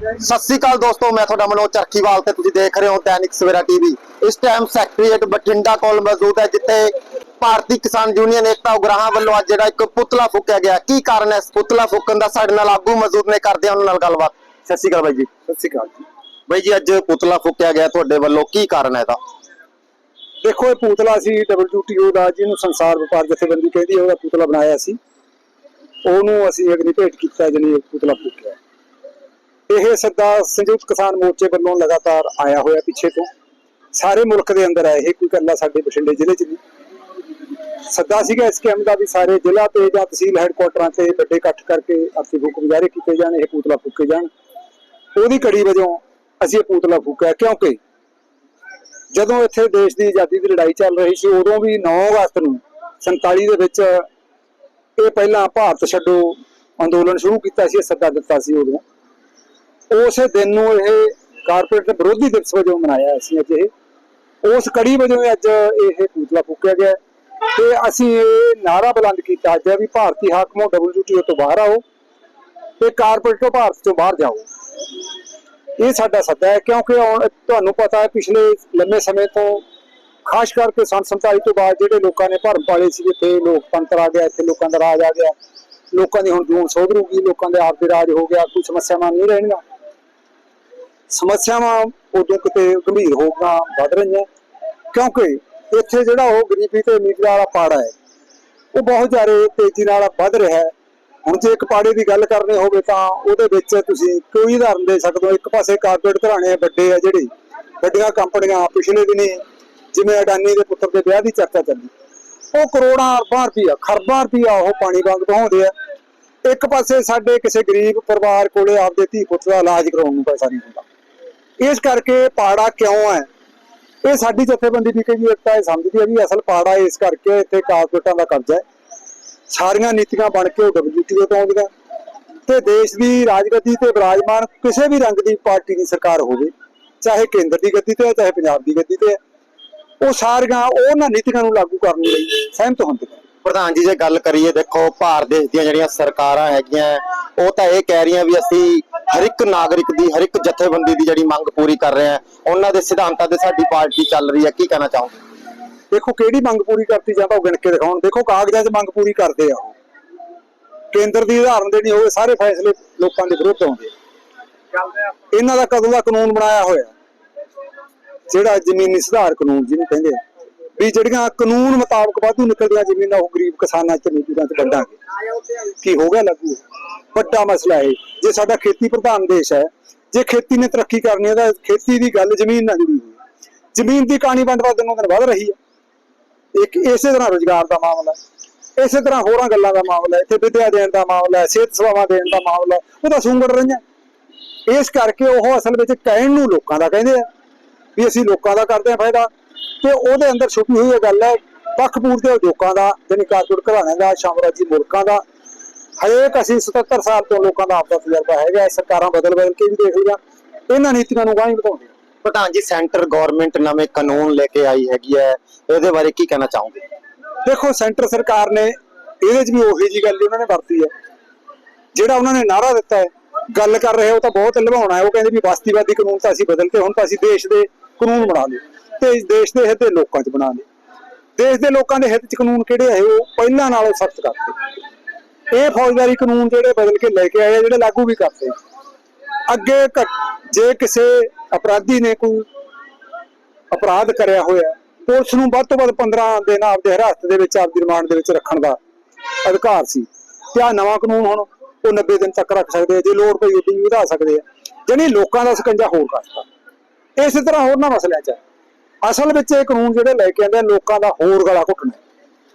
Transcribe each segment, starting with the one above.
ਸਤਿ ਸ੍ਰੀ ਅਕਾਲ ਦੋਸਤੋ ਮੈਂ ਤੁਹਾਡਾ ਮਨੋਜ ਚਰਖੀਵਾਲ ਤੇ ਤੁਸੀਂ ਦੇਖ ਰਹੇ ਹੋ ਦੈਨਿਕ ਸਵੇਰਾ ਟੀਵੀ। ਇਸ ਟਾਈਮ ਸੈਕਟਰੀਏਟ ਬਠਿੰਡਾ ਕੋਲ ਮੌਜੂਦ ਹੈ ਜਿੱਥੇ ਭਾਰਤੀ ਕਿਸਾਨ ਯੂਨੀਅਨ ਏਕਤਾ ਉਗਰਾਹਾਂ ਵੱਲੋਂ ਅੱਜ ਜਿਹੜਾ ਇੱਕ ਪੁਤਲਾ ਫੂਕਿਆ ਗਿਆ। ਕੀ ਕਾਰਨ ਹੈ ਇਸ ਪੁਤਲਾ ਫੂਕਣ ਦਾ? ਸਾਡੇ ਨਾਲ ਆਗੂ ਮੌਜੂਦ ਨੇ ਕਰਦੇ ਹਾਂ ਉਹਨਾਂ ਨਾਲ ਗੱਲਬਾਤ। ਸਤਿ ਸ੍ਰੀ ਅਕਾਲ ਬਾਈ ਜੀ। ਸਤਿ ਸ਼੍ਰੀ ਅਕਾਲ ਜੀ। ਬਾਈ ਜੀ ਅੱਜ ਪੁਤਲਾ ਫੂਕਿਆ ਗਿਆ ਤੁਹਾਡੇ ਵੱਲੋਂ। ਕੀ ਕਾਰਨ ਹੈ ਇਹਦਾ? ਦੇਖੋ ਇਹ ਪੁਤਲਾ ਸੀ WTO ਦਾ ਜਿਹਨੂੰ ਸੰਸਾਰ ਵਪਾਰ ਜਥੇਬੰਦੀ ਕਹਿੰਦੀ ਹੈ ਉਹਦਾ ਪੁਤਲਾ ਬਣਾਇਆ ਸੀ। ਉਹਨੂੰ ਅਸੀਂ ਅਗਨੀ ਭੇਟ ਕੀਤਾ ਜਿਹਨੇ ਇਹ ਪੁਤਲਾ ਫੂਕਿਆ। ਇਹ ਸੱਦਾ ਸੰਯੁਕਤ ਕਿਸਾਨ ਮੋਰਚੇ ਵੱਲੋਂ ਲਗਾਤਾਰ ਆਇਆ ਹੋਇਆ ਪਿੱਛੇ ਤੋਂ। ਸਾਰੇ ਮੁਲਕ ਦੇ ਅੰਦਰ ਹੈ ਇਹ ਕੋਈ ਇਕੱਲਾ ਸਾਡੇ ਬਠਿੰਡੇ ਜ਼ਿਲ੍ਹੇ 'ਚ ਨਹੀਂ। ਸੱਦਾ ਸੀਗਾ ਇਸ ਕੈਂਪ ਦਾ ਵੀ ਸਾਰੇ ਜ਼ਿਲ੍ਹਾ ਤੇ ਜਾਂ ਤਹਿਸੀਲ ਹੈੱਡਕੁਆਟਰਾਂ ਤੇ ਵੱਡੇ ਇਕੱਠ ਕਰਕੇ ਅਰਥੀ ਫੂਕ ਕੀਤੇ ਜਾਣ, ਇਹ ਪੁਤਲਾ ਫੂਕੇ ਜਾਣ। ਉਹਦੀ ਕੜੀ ਵਜੋਂ ਅਸੀਂ ਇਹ ਪੁਤਲਾ ਫੂਕਿਆ, ਕਿਉਂਕਿ ਜਦੋਂ ਇੱਥੇ ਦੇਸ਼ ਦੀ ਆਜ਼ਾਦੀ ਦੀ ਲੜਾਈ ਚੱਲ ਰਹੀ ਸੀ, ਉਦੋਂ ਵੀ 9 ਅਗਸਤ ਨੂੰ 47 ਦੇ ਵਿੱਚ ਇਹ ਪਹਿਲਾਂ ਭਾਰਤ ਛੱਡੋ ਅੰਦੋਲਨ ਸ਼ੁਰੂ ਕੀਤਾ ਸੀ, ਇਹ ਸੱਦਾ ਦਿੱਤਾ ਸੀ ਉਦੋਂ। ਉਸੇ ਦਿਨ ਨੂੰ ਇਹ ਕਾਰਪੋਰੇਟ ਵਿਰੋਧੀ ਦਿਵਸ ਵਜੋਂ ਮਨਾਇਆ ਅਸੀਂ ਅੱਜ ਇਹ। ਉਸ ਕੜੀ ਵਜੋਂ ਅੱਜ ਇਹ ਪੂਤਲਾ ਫੂਕਿਆ ਗਿਆ। ਤੇ ਅਸੀਂ ਇਹ ਨਾਰਾ ਬੁਲੰਦ ਕੀਤਾ ਅੱਜ ਵੀ ਭਾਰਤੀ ਹਾਕਮੋ WTO ਤੋਂ ਬਾਹਰ ਆਓ ਤੇ ਕਾਰਪੋਰੇਟ ਭਾਰਤ ਤੋਂ ਬਾਹਰ ਜਾਓ। ਇਹ ਸਾਡਾ ਸੱਦਾ ਹੈ ਕਿਉਂਕਿ ਤੁਹਾਨੂੰ ਪਤਾ ਹੈ ਪਿਛਲੇ ਲੰਮੇ ਸਮੇਂ ਤੋਂ ਖਾਸ ਕਰਕੇ ਸੰਨ 47 ਤੋਂ ਬਾਅਦ ਜਿਹੜੇ ਲੋਕਾਂ ਨੇ ਭਰਮ ਪਾਲੇ ਸੀ ਇੱਥੇ ਲੋਕਤੰਤਰ ਆ ਗਿਆ, ਇੱਥੇ ਲੋਕਾਂ ਦਾ ਰਾਜ ਆ ਗਿਆ, ਲੋਕਾਂ ਦੀ ਹੁਣ ਜੂਨ ਸੋਧਰੂਗੀ ਲੋਕਾਂ ਦੇ ਆਪ ਦੇ ਰਾਜ ਹੋ ਗਿਆ, ਕੋਈ ਸਮੱਸਿਆਵਾਂ ਨਹੀਂ ਰਹਿਣੀਆਂ। ਸਮੱਸਿਆਵਾਂ ਉਦੋਂ ਕਿਤੇ ਗੰਭੀਰ ਹੋ ਗਿਆ ਵੱਧ ਰਹੀਆਂ, ਕਿਉਂਕਿ ਇੱਥੇ ਜਿਹੜਾ ਉਹ ਗਰੀਬੀ ਤੇ ਅਮੀਰੀ ਵਾਲਾ ਪਾੜਾ ਹੈ, ਉਹ ਬਹੁਤ ਜ਼ਿਆਦਾ ਤੇਜ਼ੀ ਨਾਲ ਵੱਧ ਰਿਹਾ ਹੈ। ਹੁਣ ਜੇ ਇੱਕ ਪਾੜੇ ਦੀ ਗੱਲ ਕਰਨੀ ਹੋਵੇ ਤਾਂ ਉਹਦੇ ਵਿੱਚ ਤੁਸੀਂ ਕੋਈ ਉਦਾਹਰਨ ਦੇ ਸਕਦੇ ਹੋ। ਇੱਕ ਪਾਸੇ ਕਾਰਪੋਰੇਟ ਘਰਾਣੇ ਵੱਡੇ ਆ ਜਿਹੜੇ, ਵੱਡੀਆਂ ਕੰਪਨੀਆਂ ਪਿਛਲੇ ਦਿਨੀ ਜਿਵੇਂ ਅਡਾਨੀ ਦੇ ਪੁੱਤਰ ਦੇ ਵਿਆਹ ਦੀ ਚਰਚਾ ਚੱਲੀ। ਉਹ ਕਰੋੜਾਂ ਅਰਬਾਂ ਰੁਪਈਆ ਖਰਬਾਂ ਰੁਪਈਆ ਉਹ ਪਾਣੀ ਵਾਂਗ ਬਹਾਉਂਦੇ ਆ। ਇੱਕ ਪਾਸੇ ਸਾਡੇ ਕਿਸੇ ਗਰੀਬ ਪਰਿਵਾਰ ਕੋਲੇ ਆਪਦੇ ਧੀ ਪੁੱਤ ਦਾ ਇਲਾਜ ਕਰਾਉਣ ਨੂੰ ਪੈਸਾ ਨਹੀਂ ਹੁੰਦਾ। ਇਸ ਕਰਕੇ ਪਾੜਾ ਕਿਉਂ ਹੈ? ਇਹ ਸਾਡੀ ਜਥੇਬੰਦੀ ਵੀ ਕਈ ਏਕਤਾ ਇਹ ਸਮਝਦੀ ਹੈ ਵੀ ਅਸਲ ਪਾੜਾ ਇਸ ਕਰਕੇ ਇੱਥੇ ਕਾਰਪੋਰੇਟਾਂ ਦਾ ਕਬਜ਼ਾ ਹੈ। ਸਾਰੀਆਂ ਨੀਤੀਆਂ ਬਣ ਕੇ ਉਹ WTO ਤੋਂ ਆਉਂਦੀਆਂ। ਤੇ ਦੇਸ਼ ਦੀ ਰਾਜਗੱਦੀ ਤੇ ਵਿਰਾਜਮਾਨ ਕਿਸੇ ਵੀ ਰੰਗ ਦੀ ਪਾਰਟੀ ਦੀ ਸਰਕਾਰ ਹੋਵੇ, ਚਾਹੇ ਕੇਂਦਰ ਦੀ ਗੱਦੀ ਤੇ ਹੈ, ਚਾਹੇ ਪੰਜਾਬ ਦੀ ਗੱਦੀ ਤੇ ਹੈ, ਉਹ ਸਾਰੀਆਂ ਉਹਨਾਂ ਨੀਤੀਆਂ ਨੂੰ ਲਾਗੂ ਕਰਨ ਲਈ ਸਹਿਮਤ ਹੁੰਦੀਆਂ। ਪ੍ਰਧਾਨ ਜੀ, ਜੇ ਗੱਲ ਕਰੀਏ, ਦੇਖੋ, ਭਾਰਤ ਦੇਸ਼ ਦੀਆਂ ਜਿਹੜੀਆਂ ਸਰਕਾਰਾਂ ਹੈਗੀਆਂ, ਉਹ ਤਾਂ ਇਹ ਕਹਿ ਰਹੀਆਂ ਵੀ ਅਸੀਂ ਹਰ ਇੱਕ ਨਾਗਰਿਕ ਦੀ, ਹਰ ਇੱਕ ਜਥੇਬੰਦੀ ਦੀ ਜਿਹੜੀ ਮੰਗ ਪੂਰੀ ਕਰ ਰਹੇ ਹਾਂ ਉਹਨਾਂ ਦੇ ਸਿਧਾਂਤਾਂ ਤੇ ਸਾਡੀ ਪਾਰਟੀ ਚੱਲ ਰਹੀ ਹੈ ਕੀ ਕਹਿਣਾ ਚਾਹੋਗੇ? ਦੇਖੋ, ਕਿਹੜੀ ਮੰਗ ਪੂਰੀ ਕਰਤੀ ਜਾਂਦਾ ਉਹ ਗਿਣ ਕੇ ਦਿਖਾਉਣ। ਦੇਖੋ, ਕਾਗਜ਼ਾਂ 'ਚ ਮੰਗ ਪੂਰੀ ਕਰਦੇ ਆ ਕੇਂਦਰ ਦੀ ਉਦਾਹਰਨ ਦੇਣੀ ਹੋਵੇ, ਸਾਰੇ ਫੈਸਲੇ ਲੋਕਾਂ ਦੇ ਵਿਰੁੱਧ ਆਉਂਦੇ ਇਹਨਾਂ ਦਾ ਕਦੋਂ ਦਾ ਕਾਨੂੰਨ ਬਣਾਇਆ ਹੋਇਆ? ਜਿਹੜਾ ਜ਼ਮੀਨੀ ਸੁਧਾਰ ਕਾਨੂੰਨ ਜਿਹਨੂੰ ਕਹਿੰਦੇ ਵੀ ਜਿਹੜੀਆਂ ਕਾਨੂੰਨ ਮੁਤਾਬਕ ਵਾਧੂ ਨਿਕਲਦੀਆਂ ਜ਼ਮੀਨਾਂ, ਉਹ ਗਰੀਬ ਕਿਸਾਨਾਂ ਚ, ਮਜ਼ਦੂਰਾਂ ਚ ਵੰਡਾਂਗੇ ਕੀ ਹੋ ਗਿਆ ਲਾਗੂ? ਵੱਡਾ ਮਸਲਾ ਹੈ ਜੇ ਸਾਡਾ ਖੇਤੀ ਪ੍ਰਧਾਨ ਦੇਸ਼ ਹੈ, ਜੇ ਖੇਤੀ ਨੇ ਤਰੱਕੀ ਕਰਨੀ ਹੈ ਤਾਂ ਖੇਤੀ ਦੀ ਗੱਲ ਜ਼ਮੀਨ ਨਾਲ ਜੁੜੀ ਹੋਈ ਹੈ। ਜ਼ਮੀਨ ਦੀ ਕਹਾਣੀ ਵੰਡਵਾ ਦਿਨੋਂ ਦਿਨ ਵੱਧ ਰਹੀ ਹੈ। ਇੱਕ ਇਸੇ ਤਰ੍ਹਾਂ ਰੋਜ਼ਗਾਰ ਦਾ ਮਾਮਲਾ ਇਸੇ ਤਰ੍ਹਾਂ ਹੋਰਾਂ ਗੱਲਾਂ ਦਾ ਮਾਮਲਾ ਇੱਥੇ ਵਿਦਿਆ ਦੇਣ ਦਾ ਮਾਮਲਾ ਸਿਹਤ ਸੇਵਾਵਾਂ ਦੇਣ ਦਾ ਮਾਮਲਾ ਉਹ ਤਾਂ ਸੁੰਗੜ ਰਹੀਆਂ। ਇਸ ਕਰਕੇ ਉਹ ਅਸਲ ਵਿੱਚ ਕਹਿਣ ਨੂੰ ਲੋਕਾਂ ਦਾ ਕਹਿੰਦੇ ਆ ਵੀ ਅਸੀਂ ਲੋਕਾਂ ਦਾ ਕਰਦੇ ਆ ਫਾਇਦਾ। ਤੇ ਉਹਦੇ ਅੰਦਰ ਛੁਪੀ ਹੋਈ ਇਹ ਗੱਲ ਹੈ ਪੱਖ ਪੂਰਦੇ ਲੋਕਾਂ ਦਾ, ਜਾਣੀ ਕਾਰਪੋਰੇਟ ਘਰਾਣੇ ਦਾ, ਸਾਮਰਾਜੀ ਮੁਲਕਾਂ ਦਾ ਹਰੇਕ ਅਸੀਂ 77 ਸਾਲ ਤੋਂ ਲੋਕਾਂ ਦਾ ਆਪਦਾ ਤਜਰਬਾ ਹੈਗਾ ਸਰਕਾਰਾਂ ਬਦਲ ਬਦਲ ਕੇ ਵੀ ਦੇਖ ਲਈਆਂ। ਇਹਨਾਂ ਨੀਤੀਆਂ ਨੂੰ ਗਾਂਹ ਵਧਾਉਂਦੇ ਪ੍ਰਧਾਨ ਜੀ ਸੈਂਟਰ ਗਵਰਨਮੈਂਟ ਨਵੇਂ ਕਾਨੂੰਨ ਲੈ ਕੇ ਆਈ ਹੈਗੀ ਹੈ ਇਹਦੇ ਬਾਰੇ ਕੀ ਕਹਿਣਾ ਚਾਹੋਗੇ? ਦੇਖੋ ਸੈਂਟਰ ਸਰਕਾਰ ਨੇ ਇਹਦੇ 'ਚ ਵੀ ਉਹੀ ਜੀ ਗੱਲ ਉਹਨਾਂ ਨੇ ਵਰਤੀ ਹੈ। ਜਿਹੜਾ ਉਹਨਾਂ ਨੇ ਨਾਰਾ ਦਿੱਤਾ ਹੈ ਗੱਲ ਕਰ ਰਹੇ ਉਹ ਤਾਂ ਬਹੁਤ ਲਵਾਉਣਾ ਹੈ। ਉਹ ਕਹਿੰਦੇ ਵੀ ਬਸਤੀਵਾਦੀ ਕਾਨੂੰਨ ਤਾਂ ਅਸੀਂ ਬਦਲਤੇ ਹੁਣ ਤਾਂ ਅਸੀਂ ਦੇਸ਼ ਦੇ ਕਾਨੂੰਨ ਬਣਾ ਲਏ ਤੇ ਇਸ ਦੇਸ਼ ਦੇ ਹਿੱਤ ਦੇ ਲੋਕਾਂ 'ਚ ਬਣਾ ਲਏ। ਦੇਸ਼ ਦੇ ਲੋਕਾਂ ਦੇ ਹਿੱਤ 'ਚ ਕਾਨੂੰਨ ਕਿਹੜੇ ਹੈ ਉਹ ਪਹਿਲਾਂ ਨਾਲੋਂ ਸਖਤ ਕਰਤੇ। ਇਹ ਫੌਜਦਾਰੀ ਕਾਨੂੰਨ ਜਿਹੜੇ ਬਦਲ ਕੇ ਲੈ ਕੇ ਆਏ ਆ ਜਿਹੜੇ ਲਾਗੂ ਵੀ ਕਰਤੇ। ਅੱਗੇ ਜੇ ਕਿਸੇ ਅਪਰਾਧੀ ਨੇ ਕੋਈ ਅਪਰਾਧ ਕਰਿਆ ਹੋਇਆ ਪੁਲਿਸ ਨੂੰ ਵੱਧ ਤੋਂ ਵੱਧ 15 ਦਿਨ ਆਪਦੇ ਹਿਰਾਸਤ ਦੇ ਵਿੱਚ ਆਪਦੀ ਰਿਮਾਂਡ ਦੇ ਵਿੱਚ ਰੱਖਣ ਦਾ ਅਧਿਕਾਰ ਸੀ। ਤੇ ਆ ਨਵਾਂ ਕਾਨੂੰਨ ਹੁਣ ਉਹ 90 ਦਿਨ ਤੱਕ ਰੱਖ ਸਕਦੇ ਆ ਜੇ ਲੋੜ ਪਈ ਉਦੋਂ ਵਧਾ ਸਕਦੇ ਆ। ਜਾਣੀ ਲੋਕਾਂ ਦਾ ਸਕੰਜਾ ਹੋਰ ਕਰਤਾ। ਇਸੇ ਤਰ੍ਹਾਂ ਹੋਰਨਾਂ ਮਸਲਿਆਂ 'ਚ ਅਸਲ ਵਿੱਚ ਇਹ ਕਾਨੂੰਨ ਜਿਹੜੇ ਲੈ ਕੇ ਆਂਦੇ ਆ, ਲੋਕਾਂ ਦਾ ਹੋਰ ਗਲਾ ਘੁੱਟਣਾ।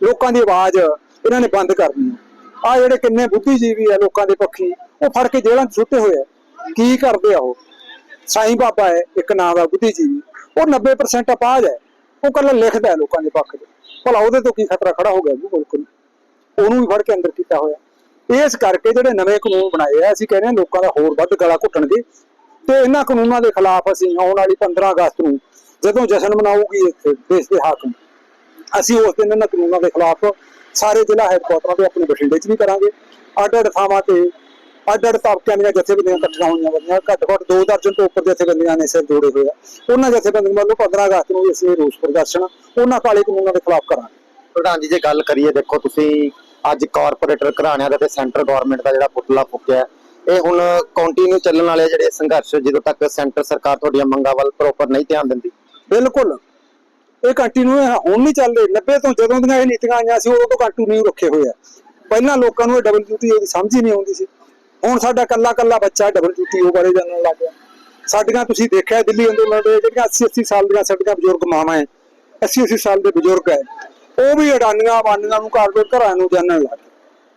ਲੋਕਾਂ ਦੀ ਆਵਾਜ਼ ਇਹਨਾਂ ਨੇ ਬੰਦ ਕਰਨੀ ਹੈ ਆ ਜਿਹੜੇ ਕਿੰਨੇ ਬੁੱਧੀਜੀਵੀ ਆ ਲੋਕਾਂ ਦੇ ਪੱਖੀ, ਉਹ ਫੜ ਕੇ ਜੇਲ੍ਹਾਂ 'ਚ ਸੁੱਟੇ ਹੋਏ ਆ। ਕੀ ਕਰਦੇ ਆ ਉਹ? ਸਾਈਂ ਬਾਬਾ ਹੈ, ਇੱਕ ਨਾਂ ਦਾ ਬੁੱਧੀਜੀਵੀ। ਉਹ 90% ਅਪਾਹਜ ਹੈ। ਉਹ ਕੱਲਾ ਲਿਖਦਾ ਹੈ ਲੋਕਾਂ ਦੇ ਪੱਖ 'ਚ। ਭਲਾ ਉਹਦੇ ਤੋਂ ਕੀ ਖਤਰਾ ਖੜਾ ਹੋ ਗਿਆ ਜੀ ਮੁਲਕ ਉਹਨੂੰ ਵੀ ਫੜ ਕੇ ਅੰਦਰ ਕੀਤਾ ਹੋਇਆ। ਇਸ ਕਰਕੇ ਜਿਹੜੇ ਨਵੇਂ ਕਾਨੂੰਨ ਬਣਾਏ ਆ, ਅਸੀਂ ਕਹਿੰਦੇ ਹਾਂ ਲੋਕਾਂ ਦਾ ਹੋਰ ਵੱਧ ਗਲਾ ਘੁੱਟਣਗੇ ਤੇ ਇਹਨਾਂ ਕਾਨੂੰਨਾਂ ਦੇ ਖਿਲਾਫ ਅਸੀਂ ਆਉਣ ਵਾਲੀ 15 ਅਗਸਤ ਨੂੰ ਜਦੋਂ ਜਸ਼ਨ ਮਨਾਊਗੀ ਇੱਥੇ, ਦੇਸ਼ ਦੇ ਹਾਕਮ, ਅਸੀਂ ਉਸ ਦਿਨ ਇਹਨਾਂ ਕਾਨੂੰਨਾਂ ਦੇ ਖਿਲਾਫ ਸਾਰੇ ਜ਼ਿਲ੍ਹਾ ਹੈੱਡਕੁਆਟਰਾਂ ਤੇ ਆਪਣੇ ਬਠਿੰਡੇ 'ਚ ਵੀ ਕਰਾਂਗੇ। ਅੱਡ ਅੱਡ ਥਾਵਾਂ ਤੇ ਅੱਡ ਅੱਡ ਤਾਬਕਿਆਂ ਦੀਆਂ ਜਥੇਬੰਦੀਆਂ ਇਕੱਠੀਆਂ ਹੋਈਆਂ ਬੰਦੀਆਂ ਘੱਟ ਘੱਟ ਦੋ ਦਰਜਨ ਤੋਂ ਉੱਪਰ ਜਥੇਬੰਦੀਆਂ ਨੇ ਸਿਰ ਜੋੜੇ ਹੋਏ ਆ। ਉਹਨਾਂ ਜਥੇਬੰਦੀਆਂ ਵੱਲੋਂ 15 ਅਗਸਤ ਨੂੰ ਅਸੀਂ ਰੋਸ ਪ੍ਰਦਰਸ਼ਨ ਉਹਨਾਂ ਕਾਲੇ ਕਾਨੂੰਨਾਂ ਦੇ ਖਿਲਾਫ ਕਰਾਂਗੇ। ਪ੍ਰਧਾਨ ਜੀ ਜੇ ਗੱਲ ਕਰੀਏ ਦੇਖੋ ਤੁਸੀਂ ਅੱਜ ਕਾਰਪੋਰੇਟਰ ਘਰਾਣਿਆਂ ਦਾ ਤੇ ਸੈਂਟਰ ਗਵਰਨਮੈਂਟ ਦਾ ਜਿਹੜਾ ਪੁਤਲਾ ਫੁੱਕਿਆ ਇਹ ਹੁਣ ਕੰਟੀਨਿਊ ਚੱਲਣ ਵਾਲੇ ਜਿਹੜੇ ਸੰਘਰਸ਼ ਜਦੋਂ ਤੱਕ ਸੈਂਟਰ ਸਰਕਾਰ ਤੁਹਾਡੀਆਂ ਮੰਗਾਂ ਵੱਲ ਪ੍ਰੋਪਰ ਨਹੀਂ ਧਿਆਨ ਦਿੰਦੀ। ਬਿਲਕੁਲ। ਇਹ ਕੰਟੀਨਿਊ ਹੁਣ ਨਹੀਂ ਚੱਲਦੇ 90 ਤੋਂ ਜਦੋਂ ਦੀਆਂ ਇਹ ਨੀਤੀਆਂ ਆਈਆਂ ਸੀ, ਉਦੋਂ ਤੋਂ ਕੰਟੀਨਿਊ ਰੱਖੇ ਹੋਏ ਆ। ਪਹਿਲਾਂ ਲੋਕਾਂ ਨੂੰ ਇਹ ਡਬਲਯੂਟੀਓ ਦੀ ਸਮਝ ਹੀ ਨਹੀਂ ਆਉਂਦੀ ਸੀ। ਹੁਣ ਸਾਡਾ ਕੱਲਾ ਕੱਲਾ ਬੱਚਾ ਡਬਲਯੂਟੀਓ ਬਾਰੇ ਜਾਣਨ ਲੱਗ ਗਿਆ। ਸਾਡੀਆਂ ਤੁਸੀਂ ਦੇਖਿਆ ਦਿੱਲੀ ਅੰਦੋਲਨ ਦੇ ਜਿਹੜੀਆਂ 80 80 ਸਾਲ ਦੀਆਂ ਸਾਡੀਆਂ ਬਜ਼ੁਰਗ ਮਾਵਾਂ ਹੈ 80 80 ਸਾਲ ਦੇ ਬਜ਼ੁਰਗ ਹੈ ਉਹ ਵੀ ਅਡਾਨੀਆਂ ਬਾਨੀਆਂ ਨੂੰ ਕਾਰਪੋਰੇਟ ਘਰਾਂ ਨੂੰ ਜਾਣਨ ਲੱਗ ਗਏ।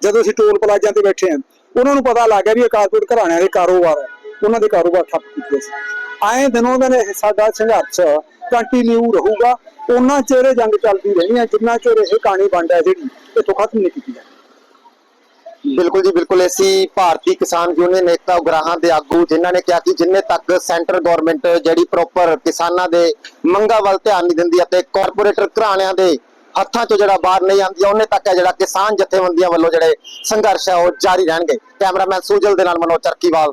ਜਦੋਂ ਅਸੀਂ ਟੋਲ ਪਲਾਜ਼ਿਆਂ ਤੇ ਬੈਠੇ ਹਾਂ ਉਹਨਾਂ ਨੂੰ ਪਤਾ ਲੱਗ ਗਿਆ ਵੀ ਇਹ ਕਾਰਪੋਰੇਟ ਘਰਾਣਿਆਂ ਦੇ ਕਾਰੋਬਾਰ ਹੈ ਉਹਨਾਂ ਦੇ ਕਾਰੋਬਾਰ ਠੱਪ ਕੀਤੇ ਸੀ। ਆਏ ਦਿਨੋਂ ਦਿਨ ਇਹ ਸਾਡਾ ਸੰਘਰਸ਼ ਕੰਟੀਨਿਊ ਰਹੂਗਾ। ਉਹਨਾਂ ਚਿਰ ਇਹ ਜੰਗ ਚੱਲਦੀ ਰਹਿਣੀ ਹੈ, ਜਿੰਨਾ ਚਿਰ ਇਹ ਕਹਾਣੀ ਵੰਡ ਹੈ ਜਿਹੜੀ, ਇਥੋਂ ਖਤਮ ਨਹੀਂ ਕੀਤੀ ਜਾਣੀ ਬਿਲਕੁਲ ਜੀ, ਬਿਲਕੁਲ। ਅਸੀਂ ਭਾਰਤੀ ਕਿਸਾਨ ਯੂਨੀਅਨ ਏਕਤਾ ਉਗਰਾਹਾਂ ਦੇ ਆਗੂ ਜਿਨ੍ਹਾਂ ਨੇ ਕਿਹਾ ਕਿ ਜਿੰਨੇ ਤੱਕ ਸੈਂਟਰ ਗਵਰਨਮੈਂਟ ਜਿਹੜੀ ਪ੍ਰੋਪਰ ਕਿਸਾਨਾਂ ਦੇ ਮੰਗਾਂ ਵੱਲ ਧਿਆਨ ਨਹੀਂ ਦਿੰਦੀ ਅਤੇ ਕਾਰਪੋਰੇਟਰ ਘਰਾਣਿਆਂ ਦੇ ਹੱਥਾਂ 'ਚੋਂ ਜਿਹੜਾ ਬਾਹਰ ਨਹੀਂ ਆਉਂਦੀ, ਉਹਨੇ ਤੱਕ ਹੈ ਜਿਹੜਾ ਕਿਸਾਨ ਜਥੇਬੰਦੀਆਂ ਵੱਲੋਂ ਜਿਹੜੇ ਸੰਘਰਸ਼ ਹੈ, ਉਹ ਜਾਰੀ ਰਹਿਣਗੇ। ਕੈਮਰਾਮੈਨ ਸੂਜਲ ਦੇ ਨਾਲ ਮਨੋਜ ਚਰਕੀਵਾਲ